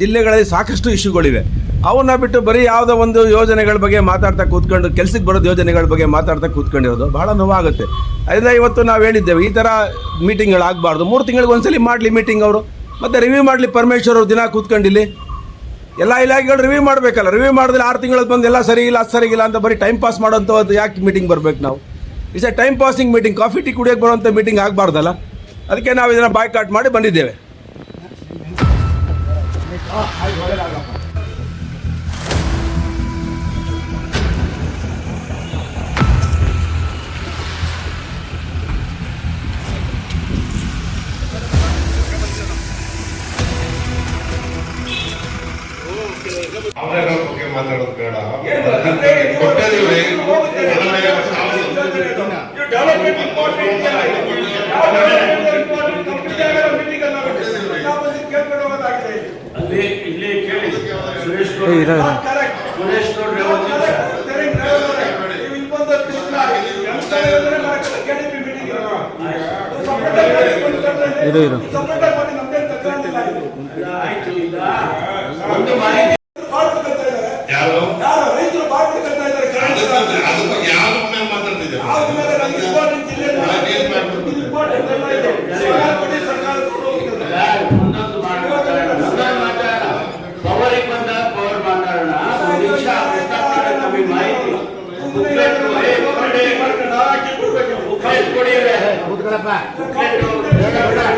ಜಿಲ್ಲೆಗಳಲ್ಲಿ ಸಾಕಷ್ಟು ಇಶ್ಯೂಗಳಿವೆ. ಅವನ್ನ ಬಿಟ್ಟು ಬರೀ ಯಾವುದೋ ಒಂದು ಯೋಜನೆಗಳ ಬಗ್ಗೆ ಮಾತಾಡ್ತಾ ಕೂತ್ಕೊಂಡು, ಕೆಲಸಕ್ಕೆ ಬರೋದು ಯೋಜನೆಗಳ ಬಗ್ಗೆ ಮಾತಾಡ್ತಾ ಕೂತ್ಕೊಂಡಿರೋದು ಬಹಳ ನೋವಾಗುತ್ತೆ. ಅದರಿಂದ ಇವತ್ತು ನಾವು ಹೇಳಿದ್ದೇವೆ, ಈ ಥರ ಮೀಟಿಂಗ್ಗಳು ಆಗಬಾರ್ದು. ಮೂರು ತಿಂಗಳಿಗೆ ಒಂದ್ಸಲಿ ಮಾಡಲಿ ಮೀಟಿಂಗ್ ಅವರು. ಮತ್ತೆ ರಿವ್ಯೂ ಮಾಡಲಿ ಪರಮೇಶ್ವರ್ ಅವರು ದಿನ ಕೂತ್ಕೊಂಡಿಲ್ಲಿ ಎಲ್ಲ ಇಲಾಖೆಗಳು ರಿವ್ಯೂ ಮಾಡಬೇಕಲ್ಲ. ರಿವ್ಯೂ ಮಾಡಿದ್ರೆ ಆರು ತಿಂಗಳಲ್ಲಿ ಬಂದು ಎಲ್ಲ ಸರಿ ಇಲ್ಲ ಅದು ಸರಿ ಇಲ್ಲ ಅಂತ ಬರೀ ಟೈಮ್ ಪಾಸ್ ಮಾಡೋಂಥದ್ದು ಯಾಕೆ ಮೀಟಿಂಗ್ ಬರಬೇಕು ನಾವು? Is a time passing meeting coffee tea ಕುಡಿಯೋಕೆ ಬರುವಂಥ ಮೀಟಿಂಗ್ ಆಗಬಾರ್ದಲ್ಲ. ಅದಕ್ಕೆ ನಾವು ಇದನ್ನು ಬಾಯ್ಕಾಟ್ ಮಾಡಿ ಬಂದಿದ್ದೇವೆ. ಬಗ್ಗೆ ಮಾತಾಡೋದು ಬೇಡ ಅಲ್ಲಿ ಇಲ್ಲಿ ಕೇಳಿ ಸುರೇಶ್ ಗೌಡ್ರು ಸುರೇಶ್ ಬುಕ್ಲೆಟ್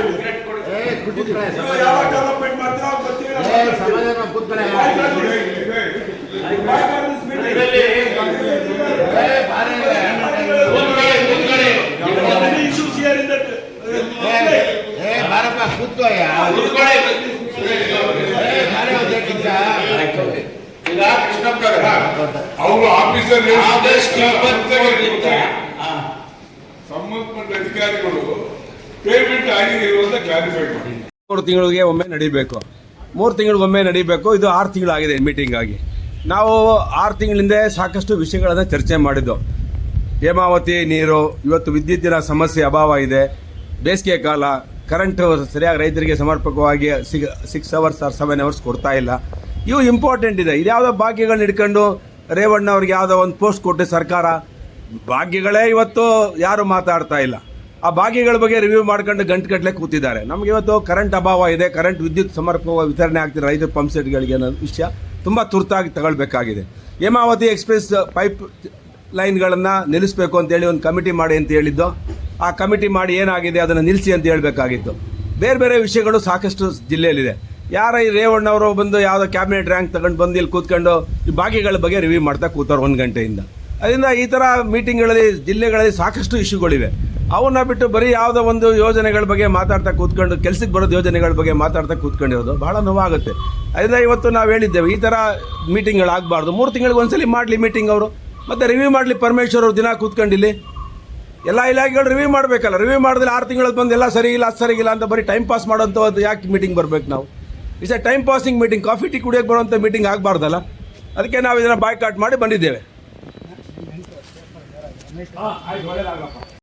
ಬುಕ್ಲೆಟ್ ಕೊಡಿ. ಇದರಲ್ಲಿ ಕೂತ್ಕೊಳ್ಳಿ, ಕೂತ್ಕೊಳ್ಳಿ. ಕೂತ್ಕೊಳ್ಳಿ. ಈಗ ಕೃಷ್ಣಪ್ಪನವ್ರೆ, ಅವರು ಆಫೀಸರ್ ಆಗಸ್ಟ್ ಇಪ್ಪತ್ತೊಂದರಿಂದ, ಆ, ಅಧಿಕಾರಿಗಳು ಪೇಮೆಂಟ್ ಆಗಿದೆಯೋ ಅಂತ ಕ್ಲಾರಿಫೈ ಮಾಡಿ. ಮೂರು ತಿಂಗಳಿಗೆ ಒಮ್ಮೆ ನಡಿಬೇಕು. ಮೂರು ತಿಂಗಳಿಗೊಮ್ಮೆ ನಡಿಬೇಕು. ಇದು ಆರು ತಿಂಗಳಾಗಿದೆ ಮೀಟಿಂಗ್ ಆಗಿ. ನಾವು ಆರು ತಿಂಗಳಿಂದ ಸಾಕಷ್ಟು ವಿಷಯಗಳನ್ನು ಚರ್ಚೆ ಮಾಡಿದ್ದು. ಹೇಮಾವತಿ, ನೀರು, ಇವತ್ತು ವಿದ್ಯುತ್ತಿನ ಸಮಸ್ಯೆ ಅಭಾವ ಇದೆ. ಬೇಸಿಗೆ ಕಾಲ ಕರೆಂಟ್ ಸರಿಯಾಗಿ ರೈತರಿಗೆ ಸಮರ್ಪಕವಾಗಿ ಸಿಗ six hours or seven hours ಕೊಡ್ತಾ ಇಲ್ಲ. ಇವು ಇಂಪಾರ್ಟೆಂಟ್ ಇದೆ. ಇದ್ಯಾವುದೋ ಬಾಕಿಗಳನ್ನ ಹಿಡ್ಕೊಂಡು ರೇವಣ್ಣ ಅವ್ರಿಗೆ ಯಾವುದೋ ಒಂದು ಪೋಸ್ಟ್ ಕೊಟ್ಟು ಸರ್ಕಾರ ಭಾಗ್ಯಗಳೇ ಇವತ್ತು ಯಾರು ಮಾತಾಡ್ತಾ ಇಲ್ಲ. ಆ ಭಾಗ್ಯಗಳ ಬಗ್ಗೆ ರಿವ್ಯೂ ಮಾಡ್ಕೊಂಡು ಗಂಟುಗಟ್ಟಲೆ ಕೂತಿದ್ದಾರೆ. ನಮಗೆ ಇವತ್ತು ಕರೆಂಟ್ ಅಭಾವ ಇದೆ ಕರೆಂಟ್ ವಿದ್ಯುತ್ ಸಮರ್ಪಕ ವಿತರಣೆ ಆಗ್ತಿದೆ ರೈತರ ಪಂಪ್ ಸೆಟ್ಗಳಿಗೆ ಅನ್ನೋ ವಿಷಯ ತುಂಬ ತುರ್ತಾಗಿ ತಗೊಳ್ಬೇಕಾಗಿದೆ. ಹೇಮಾವತಿ ಎಕ್ಸ್ಪ್ರೆಸ್ ಪೈಪ್ ಲೈನ್ಗಳನ್ನು ನಿಲ್ಲಿಸಬೇಕು ಅಂತೇಳಿ ಒಂದು ಕಮಿಟಿ ಮಾಡಿ ಅಂತ ಹೇಳಿದ್ದು. ಆ ಕಮಿಟಿ ಮಾಡಿ ಏನಾಗಿದೆ ಅದನ್ನು ನಿಲ್ಲಿಸಿ ಅಂತ ಹೇಳಬೇಕಾಗಿತ್ತು. ಬೇರೆ ಬೇರೆ ವಿಷಯಗಳು ಸಾಕಷ್ಟು ಜಿಲ್ಲೆಯಲ್ಲಿದೆ. ಯಾರ ಈ ರೇವಣ್ಣವರು ಬಂದು ಯಾವುದೋ ಕ್ಯಾಬಿನೆಟ್ ರ್ಯಾಂಕ್ ತಗೊಂಡು ಬಂದು ಇಲ್ಲಿ ಕೂತ್ಕೊಂಡು ಈ ಭಾಗ್ಯಗಳ ಬಗ್ಗೆ ರಿವ್ಯೂ ಮಾಡ್ತಾ ಕೂತಾರೆ ಒಂದು ಗಂಟೆಯಿಂದ. ಅದರಿಂದ ಈ ಥರ ಮೀಟಿಂಗ್ಗಳಲ್ಲಿ, ಜಿಲ್ಲೆಗಳಲ್ಲಿ ಸಾಕಷ್ಟು ಇಶ್ಯೂಗಳಿವೆ. ಅವನ್ನ ಬಿಟ್ಟು ಬರೀ ಯಾವುದೋ ಒಂದು ಯೋಜನೆಗಳ ಬಗ್ಗೆ ಮಾತಾಡ್ತಾ ಕೂತ್ಕೊಂಡು, ಕೆಲಸಕ್ಕೆ ಬರೋದು ಯೋಜನೆಗಳ ಬಗ್ಗೆ ಮಾತಾಡ್ತಾ ಕೂತ್ಕೊಂಡಿರೋದು ಬಹಳ ನೋವಾಗುತ್ತೆ. ಅದರಿಂದ ಇವತ್ತು ನಾವು ಹೇಳಿದ್ದೇವೆ, ಈ ಥರ ಮೀಟಿಂಗ್ಗಳು ಆಗಬಾರ್ದು. ಮೂರು ತಿಂಗಳಿಗೆ ಒಂದ್ಸಲಿ ಮಾಡಲಿ ಮೀಟಿಂಗ್ ಅವರು. ಮತ್ತೆ ರಿವ್ಯೂ ಮಾಡಲಿ ಪರಮೇಶ್ವರ್ ಅವ್ರು ದಿನ ಕೂತ್ಕೊಂಡಿಲ್ಲಿ ಎಲ್ಲ ಇಲಾಖೆಗಳು ರಿವ್ಯೂ ಮಾಡಬೇಕಲ್ಲ, ರಿವ್ಯೂ ಮಾಡಿದ್ರೆ ಆರು ತಿಂಗಳಲ್ಲಿ ಬಂದು ಎಲ್ಲ ಸರಿ ಇಲ್ಲ ಅದು ಇಲ್ಲ ಅಂತ ಬರೀ ಟೈಮ್ ಪಾಸ್ ಮಾಡೋಂಥದ್ದು ಯಾಕೆ ಮೀಟಿಂಗ್ ಬರಬೇಕು ನಾವು? Is a time passing meeting coffee, tea ಕುಡಿಯೋಕೆ ಬರುವಂಥ ಮೀಟಿಂಗ್ ಆಗಬಾರ್ದಲ್ಲ. ಅದಕ್ಕೆ ನಾವು ಇದನ್ನು ಬಾಯ್ಕಾಟ್ ಮಾಡಿ ಬಂದಿದ್ದೇವೆ. Ah, ahí, vale la gafa.